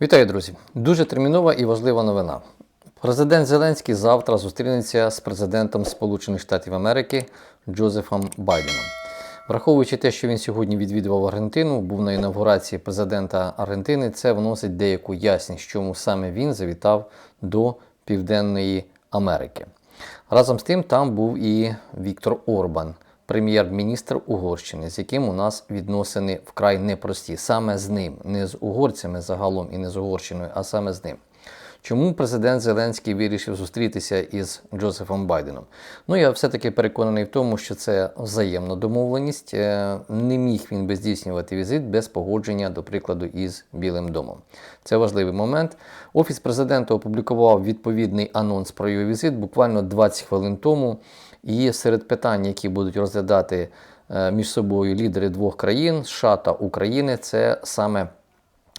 Вітаю, друзі! Дуже термінова і важлива новина. Президент Зеленський завтра зустрінеться з президентом Сполучених Штатів Америки Джозефом Байденом. Враховуючи те, що він сьогодні відвідував Аргентину, був на інавгурації президента Аргентини, це вносить деяку ясність, чому саме він завітав до Південної Америки. Разом з тим, там був і Віктор Орбан, прем'єр-міністр Угорщини, з яким у нас відносини вкрай непрості. Саме з ним, не з угорцями загалом і не з Угорщиною, а саме з ним. Чому президент Зеленський вирішив зустрітися із Джозефом Байденом? Ну, я все-таки переконаний в тому, що це взаємна домовленість. Е, Не міг він би здійснювати візит без погодження, до прикладу, із Білим домом. Це важливий момент. Офіс президента опублікував відповідний анонс про його візит буквально 20 хвилин тому. І серед питань, які будуть розглядати е, між собою лідери двох країн США та України, це саме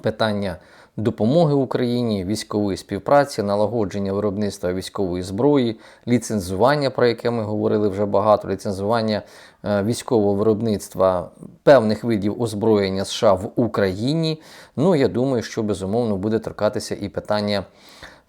питання допомоги Україні, військової співпраці, налагодження виробництва військової зброї, ліцензування, про яке ми говорили вже багато, ліцензування е, військового виробництва певних видів озброєння США в Україні. Ну, я думаю, що безумовно буде торкатися і питання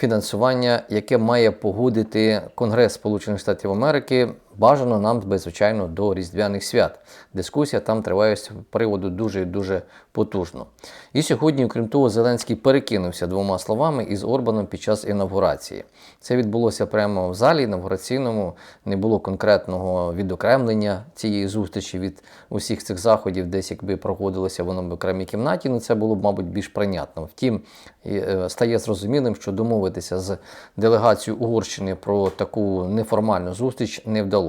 фінансування, яке має погодити Конгрес Сполучених Штатів Америки. Бажано нам, звичайно, до Різдвяних свят. Дискусія там триває з приводу дуже і дуже потужно. І сьогодні, окрім того, Зеленський перекинувся двома словами із Орбаном під час інавгурації. Це відбулося прямо в залі інавгураційному. Не було конкретного відокремлення цієї зустрічі від усіх цих заходів, десь якби проводилося воно в окремій кімнаті. Ну це було б, мабуть, більш прийнятно. Втім, е, стає зрозумілим, що домовитися з делегацією Угорщини про таку неформальну зустріч не вдалося.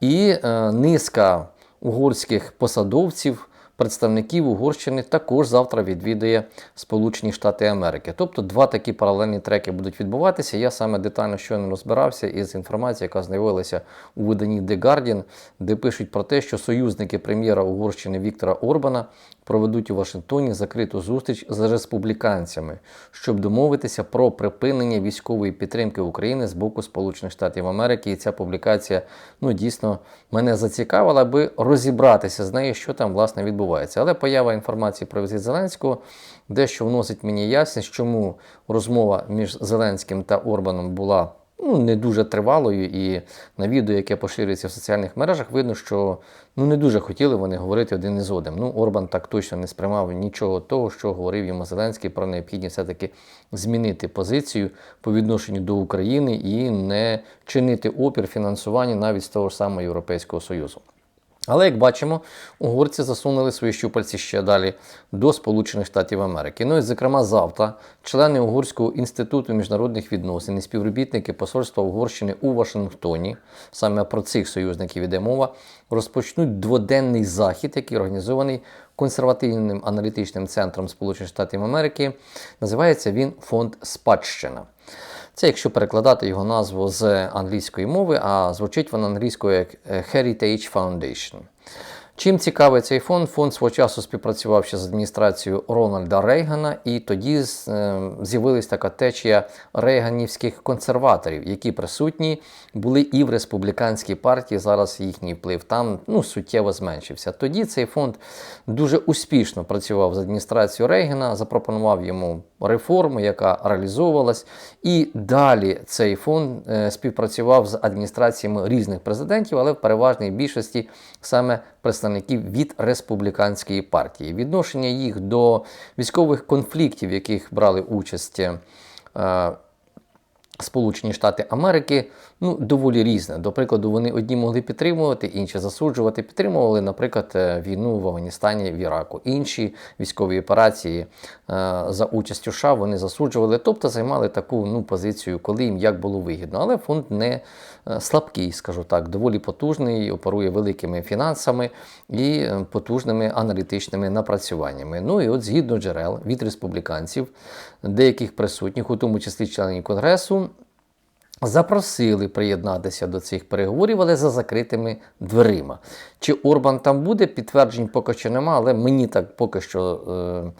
І е, низка угорських посадовців, представників Угорщини також завтра відвідує Сполучені Штати Америки. Тобто два такі паралельні треки будуть відбуватися. Я саме детально щойно розбирався із інформацією, яка з'явилася у виданні The Guardian, де пишуть про те, що союзники прем'єра Угорщини Віктора Орбана проведуть у Вашингтоні закриту зустріч з республіканцями, щоб домовитися про припинення військової підтримки України з боку Сполучених Штатів Америки. І ця публікація ну дійсно мене зацікавила, аби розібратися з нею, що там власне відбувається. Але поява інформації про візит Зеленського дещо вносить мені ясність, чому розмова між Зеленським та Орбаном була ну, не дуже тривалою, і на відео, яке поширюється в соціальних мережах, видно, що ну, не дуже хотіли вони говорити один із одним. Ну, Орбан так точно не сприймав нічого того, що говорив йому Зеленський про необхідність все-таки змінити позицію по відношенню до України і не чинити опір фінансування навіть з того ж самого Європейського Союзу. Але як бачимо, угорці засунули свої щупальці ще далі до Сполучених Штатів Америки. Ну і, зокрема, завтра члени Угорського інституту міжнародних відносин і співробітники посольства Угорщини у Вашингтоні, саме про цих союзників іде мова, розпочнуть дводенний захід, який організований консервативним аналітичним центром Сполучених Штатів Америки. Називається він Фонд Спадщина. Це якщо перекладати його назву з англійської мови, а звучить вона англійською як е, Heritage Foundation. Чим цікавий цей фонд? Фонд свого часу співпрацював ще з адміністрацією Рональда Рейгана, і тоді е, з'явилась така течія рейганівських консерваторів, які присутні були і в республіканській партії. Зараз їхній вплив там ну, суттєво зменшився. Тоді цей фонд дуже успішно працював з адміністрацією Рейгана, запропонував йому реформу, яка реалізовувалась. І далі цей фонд е, співпрацював з адміністраціями різних президентів, але в переважній більшості саме представників від республіканської партії. Відношення їх до військових конфліктів, в яких брали участь. е, Сполучені Штати Америки ну, доволі різне. До прикладу, вони одні могли підтримувати, інші засуджувати. Підтримували, наприклад, е, війну в Афганістані, в Іраку. Інші військові операції е, за участю США вони засуджували, тобто займали таку ну, позицію, коли їм як було вигідно. Але фонд не е, слабкий, скажу так, доволі потужний, оперує великими фінансами і потужними аналітичними напрацюваннями. Ну і от згідно джерел від республіканців, деяких присутніх, у тому числі членів Конгресу, запросили приєднатися до цих переговорів, але за закритими дверима. Чи Орбан там буде, підтверджень поки що нема, але мені так поки що е,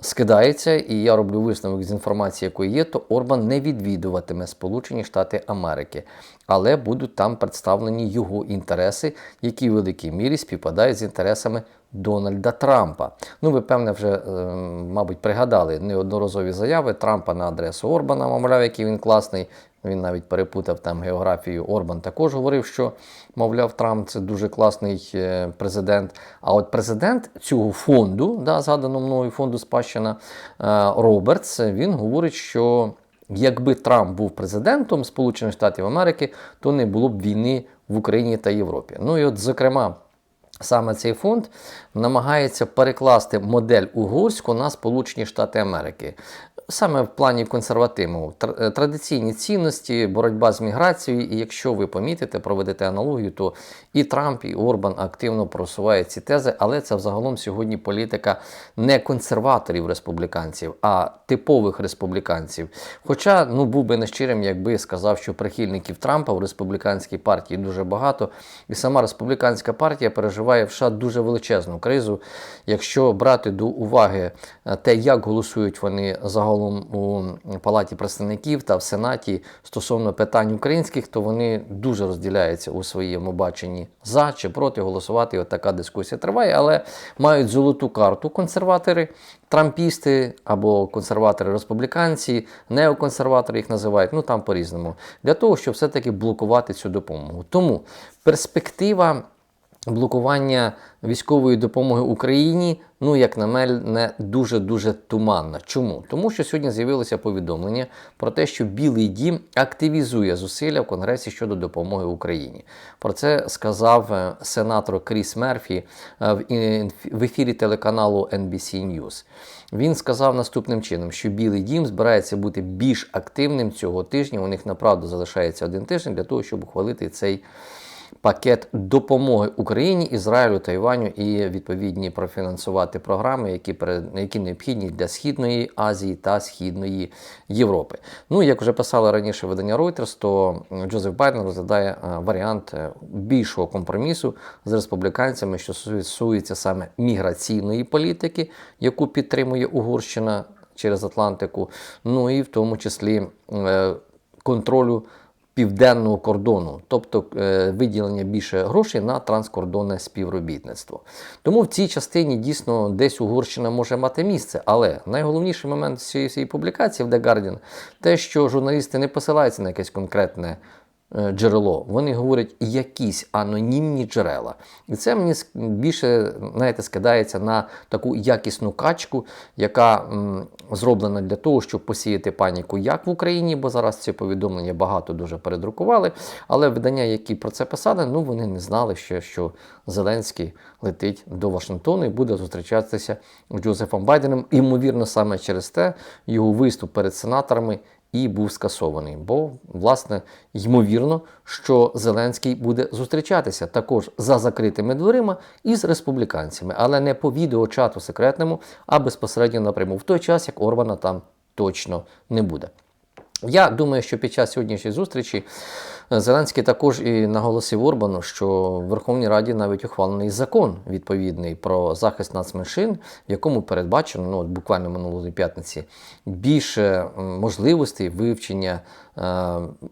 скидається, і я роблю висновок з інформації, якої є, то Орбан не відвідуватиме Сполучені Штати Америки, але будуть там представлені його інтереси, які в великій мірі співпадають з інтересами Дональда Трампа. Ну, ви певне вже, е, мабуть, пригадали неодноразові заяви Трампа на адресу Орбана, мовляв, який він класний. Він навіть перепутав там географію. Орбан також говорив, що, мовляв, Трамп це дуже класний е, президент. А от президент цього фонду, да, згаданого мною фонду спадщина е, Робертс, він говорить, що якби Трамп був президентом Сполучених Штатів Америки, то не було б війни в Україні та Європі. Ну і от, зокрема. Саме цей фонд намагається перекласти модель угорську на Сполучені Штати Америки. Саме в плані консервативного Тр- е, традиційні цінності, боротьба з міграцією. І якщо ви помітите, проведете аналогію, то і Трамп, і Орбан активно просувають ці тези, але це взагалом сьогодні політика не консерваторів республіканців, а типових республіканців. Хоча ну був би нещирим, якби сказав, що прихильників Трампа в республіканській партії дуже багато, і сама республіканська партія переживає в США дуже величезну кризу. Якщо брати до уваги е, те, як голосують вони загалом у Палаті представників та в Сенаті стосовно питань українських, то вони дуже розділяються у своєму баченні за чи проти голосувати. І от така дискусія триває, але мають золоту карту консерватори, трампісти або консерватори-республіканці, неоконсерватори їх називають, ну там по-різному, для того, щоб все-таки блокувати цю допомогу. Тому перспектива блокування військової допомоги Україні, ну, як на мене, дуже-дуже туманна. Чому? Тому що сьогодні з'явилося повідомлення про те, що Білий Дім активізує зусилля в Конгресі щодо допомоги Україні. Про це сказав е, сенатор Кріс Мерфі е, в ефірі телеканалу NBC News. Він сказав наступним чином, що Білий Дім збирається бути більш активним цього тижня. У них направду залишається один тиждень для того, щоб ухвалити цей пакет допомоги Україні, Ізраїлю, Тайваню і відповідні профінансувати програми, які перед які необхідні для Східної Азії та Східної Європи. Ну як вже писали раніше видання Reuters, то Джозеф Байден розглядає е, варіант е, більшого компромісу з республіканцями, що стосується саме міграційної політики, яку підтримує Угорщина через Атлантику, ну і в тому числі е, контролю південного кордону, тобто е, виділення більше грошей на транскордонне співробітництво. Тому в цій частині дійсно десь Угорщина може мати місце. Але найголовніший момент цієї публікації в The Guardian те, що журналісти не посилаються на якесь конкретне. Е, Джерело, вони говорять якісь анонімні джерела. І це мені більше знаєте, скидається на таку якісну качку, яка м, зроблена для того, щоб посіяти паніку як в Україні, бо зараз ці повідомлення багато дуже передрукували. Але видання, які про це писали, ну вони не знали ще, що Зеленський летить до Вашингтону і буде зустрічатися з Джозефом Байденом. Ймовірно, саме через те його виступ перед сенаторами і був скасований. Бо, власне, ймовірно, що Зеленський буде зустрічатися також за закритими дверима із республіканцями, але не по відеочату секретному, а безпосередньо напряму, в той час, як Орбана там точно не буде. Я думаю, що під час сьогоднішньої зустрічі е, Зеленський також і наголосив Орбану, що в Верховній Раді навіть ухвалений закон відповідний про захист нацменшин, в якому передбачено ну, буквально минулої п'ятниці більше можливостей вивчення е,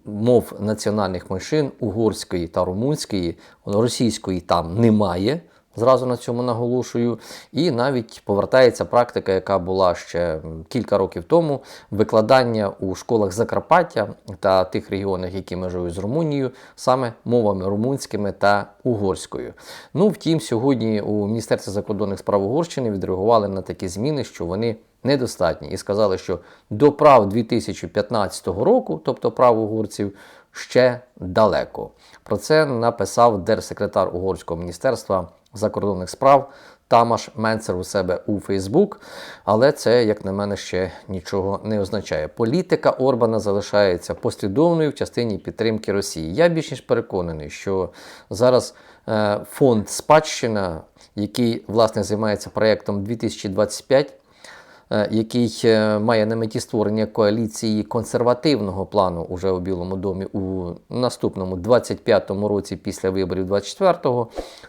мов національних меншин угорської та румунської, російської там немає. Зразу на цьому наголошую. І навіть повертається практика, яка була ще кілька років тому, викладання у школах Закарпаття та тих регіонах, які межують з Румунією, саме мовами румунськими та угорською. Ну, втім, сьогодні у Міністерстві закордонних справ Угорщини відреагували на такі зміни, що вони недостатні, і сказали, що до прав 2015 року, тобто прав угорців, ще далеко. Про це написав держсекретар Угорського міністерства закордонних справ Тамаш Менцер у себе у Фейсбук. Але це, як на мене, ще нічого не означає. Політика Орбана залишається послідовною в частині підтримки Росії. Я більш ніж переконаний, що зараз е, фонд спадщина, який власне займається проєктом 2025, е, який е, має на меті створення коаліції консервативного плану уже у Білому домі у наступному 25-му році після виборів 24-го,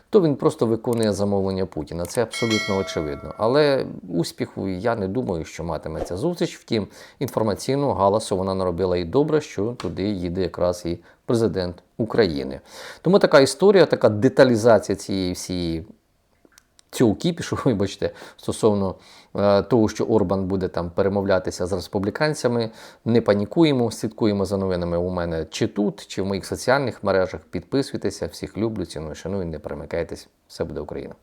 то він просто виконує замовлення Путіна. Це абсолютно очевидно. Але успіху я не думаю, що матиме ця зустріч. Втім, інформаційного галасу вона наробила і добре, що туди їде якраз і президент України. Тому така історія, така деталізація цієї всієї цього кіпішу, вибачте, стосовно е, того, що Орбан буде там перемовлятися з республіканцями. Не панікуємо, слідкуємо за новинами у мене чи тут, чи в моїх соціальних мережах. Підписуйтеся, всіх люблю, ціную, шаную, не перемикайтесь. Все буде Україна.